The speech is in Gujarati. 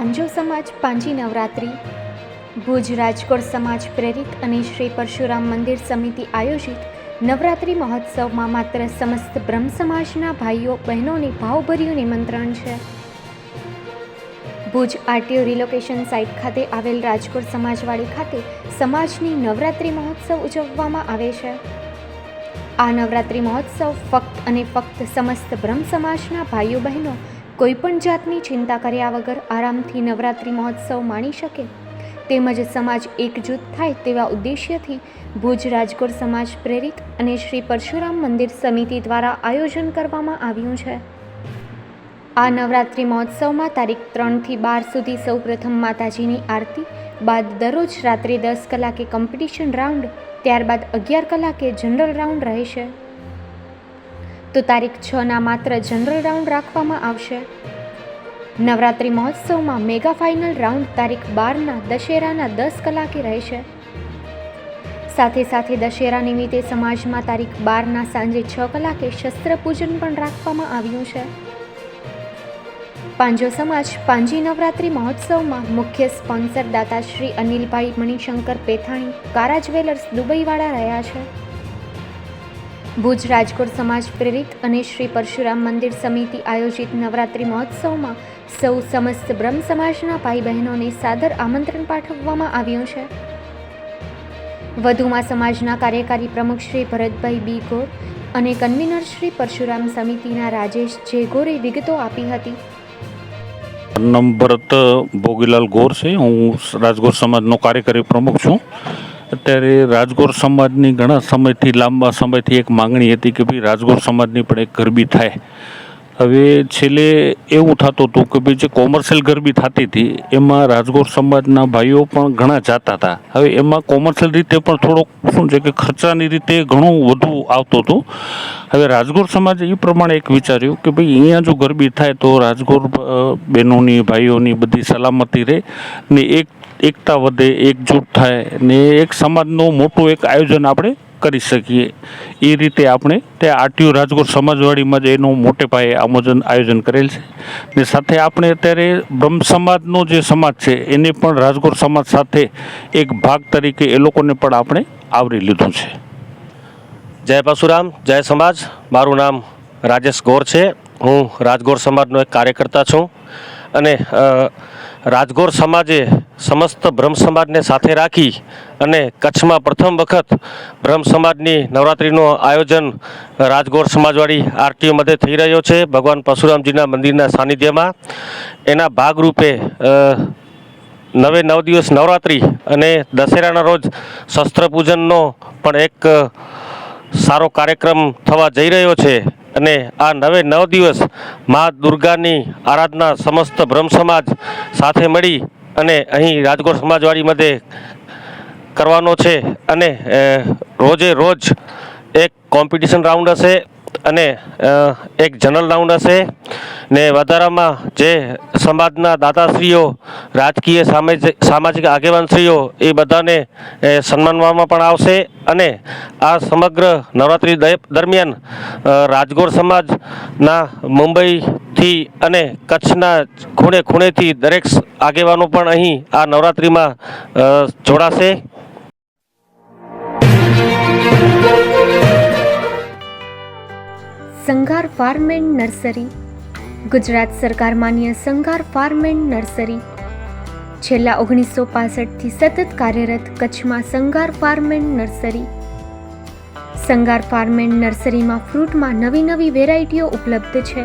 પાંજો સમાજ, પાંજી નવરાત્રિ. ભુજ રાજકોટ સમાજ પ્રેરિત અને શ્રી પરશુરામ મંદિર સમિતિ આયોજિત નવરાત્રિ મહોત્સવમાં માત્ર સમસ્ત બ્રહ્મ સમાજના ભાઈઓ, બહેનોને ભાવભર્યું નિમંત્રણ છે. ભુજ આરટીઓ રિલોકેશન સાઇટ ખાતે આવેલ રાજકોટ સમાજવાડી ખાતે સમાજની નવરાત્રિ મહોત્સવ ઉજવવામાં આવે છે. આ નવરાત્રિ મહોત્સવ ફક્ત અને ફક્ત સમસ્ત બ્રહ્મ સમાજના ભાઈઓ, બહેનો કોઈપણ જાતની ચિંતા કર્યા વગર આરામથી નવરાત્રિ મહોત્સવ માણી શકે? તેમજ સમાજ એકજૂથ થાય તેવા ઉદ્દેશ્યથી ભુજ રાજકોટ સમાજ પ્રેરિત અને શ્રી પરશુરામ મંદિર સમિતિ દ્વારા આયોજન કરવામાં આવ્યું છે. આ નવરાત્રિ મહોત્સવમાં તારીખ ત્રણથી બાર સુધી સૌપ્રથમ માતાજીની આરતી, બાદ દરરોજ રાત્રે દસ કલાકે કોમ્પિટિશન રાઉન્ડ ત્યારબાદ અગિયાર કલાકે જનરલ રાઉન્ડ રહેશે. તો તારીખ છના માત્ર જનરલ રાઉન્ડ રાખવામાં આવશે. નવરાત્રિ મહોત્સવમાં મેગા ફાઇનલ રાઉન્ડ તારીખ બારના દશેરાના દસ કલાકે રહેશે. સાથે સાથે દશેરા નિમિત્તે સમાજમાં તારીખ બારના સાંજે છ કલાકે શસ્ત્ર પૂજન પણ રાખવામાં આવ્યું છે. પાંજો સમાજ પાંજી નવરાત્રિ મહોત્સવમાં મુખ્ય સ્પોન્સર દાતાશ્રી અનિલભાઈ મણિશંકર પેથાણી કારા જ્વેલર્સ દુબઈવાળા રહ્યા છે. ભુજ રાજકોટ સમાજ પ્રેરિત અને શ્રી પરશુરામ મંદિર સમિતિ આયોજિત નવરાત્રિ મહોત્સવમાં સૌ સમસ્ત બ્રહ્મ સમાજના ભાઈ બહેનોને સાદર આમંત્રણ પાઠવવામાં આવ્યું છે. વધુમાં સમાજના કાર્યકારી પ્રમુખ શ્રી ભરતભાઈ બી ગોર અને કન્વીનર શ્રી પરશુરામ સમિતિના રાજેશ જે ગોરે વિગતો આપી હતી. નંબર ભોગીલાલ ગોર છે. હું રાજગોર સમાજનો કાર્યકારી પ્રમુખ છું. અત્યારે રાજગોર સમાજની ઘણા સમયથી, લાંબા સમયથી એક માંગણી હતી કે ભાઈ રાજગોર સમાજની પણ એક ગરબી થાય. હવે છેલ્લે એવું થતું હતું કે ભાઈ જે કોમર્શિયલ ગરબી થતી હતી, એમાં રાજગોર સમાજના ભાઈઓ પણ ઘણા જતા હતા. હવે એમાં કોમર્શિયલ રીતે પણ થોડોક શું છે કે ખર્ચાની રીતે ઘણું વધુ આવતું હતું. હવે રાજગોર સમાજે એ પ્રમાણે એક વિચાર્યું કે ભાઈ અહીંયા જો ગરબી થાય તો રાજગોર બહેનોની, ભાઈઓની બધી સલામતી રહે ને એક એકતા વધે, એકજૂટ થાય ને એક સમાજનું મોટું એક આયોજન આપણે કરી શકીએ. એ રીતે આપણે તે આરટીયુ રાજકોટ સમાજવાડીમાં જ એનું મોટે પાયે આયોજન આયોજન કરેલ છે. ને સાથે આપણે અત્યારે બ્રહ્મ સમાજનો જે સમાજ છે, એને પણ રાજકોટ સમાજ સાથે એક ભાગ તરીકે એ લોકોને પણ આપણે આવરી લીધું છે. જય પરશુરામ જય સમાજ. મારું નામ રાજેશ ગોર છે. હું રાજગોર સમાજનો એક કાર્યકર્તા છું. અને રાજગોર સમાજે સમસ્ત બ્રહ્મ સમાજને સાથે રાખી અને કચ્છમાં પ્રથમ વખત બ્રહ્મ સમાજની નવરાત્રિનું આયોજન રાજગોર સમાજવાળી આરટીઓ મધ્યે થઈ રહ્યો છે. ભગવાન પરશુરામજીના મંદિરના સાનિધ્યમાં એના ભાગરૂપે નવે નવ દિવસ નવરાત્રિ અને દશેરાના રોજ શસ્ત્ર પૂજનનો પણ એક સારો કાર્યક્રમ થવા જઈ રહ્યો છે અને આ નવે નવ દિવસ મા દુર્ગાની આરાધના સમસ્ત બ્રહ્મ સમાજ સાથે મળી અને અહીં રાજકોટ સમાજવાડી મધ્યે કરવાનો છે અને રોજે રોજ એક કોમ્પિટિશન રાઉન્ડ હશે અને એક જનરલ રાઉન્ડ હશે. ને વધારામાં જે સમાજના દાતાશ્રીઓ, રાજકીય સામાજિક આગેવાનશ્રીઓ, એ બધાને સન્માનવામાં પણ આવશે. અને આ સમગ્ર નવરાત્રિ દરમિયાન રાજગોર સમાજના મુંબઈથી અને કચ્છના ખૂણે ખૂણેથી દરેક આગેવાનો પણ અહીં આ નવરાત્રિમાં જોડાશે. Sanghar farm and nursery. Gujarat સરકાર માન્ય સંઘાર ફાર્મ એન્ડ નર્સરી. છેલ્લા ઓગણીસો પાસઠથી સતત કાર્યરત કચ્છમાં Sanghar farm and nursery. Sangar farm and નર્સરીમાં ફ્રૂટમાં નવી નવી વેરાયટીઓ ઉપલબ્ધ છે.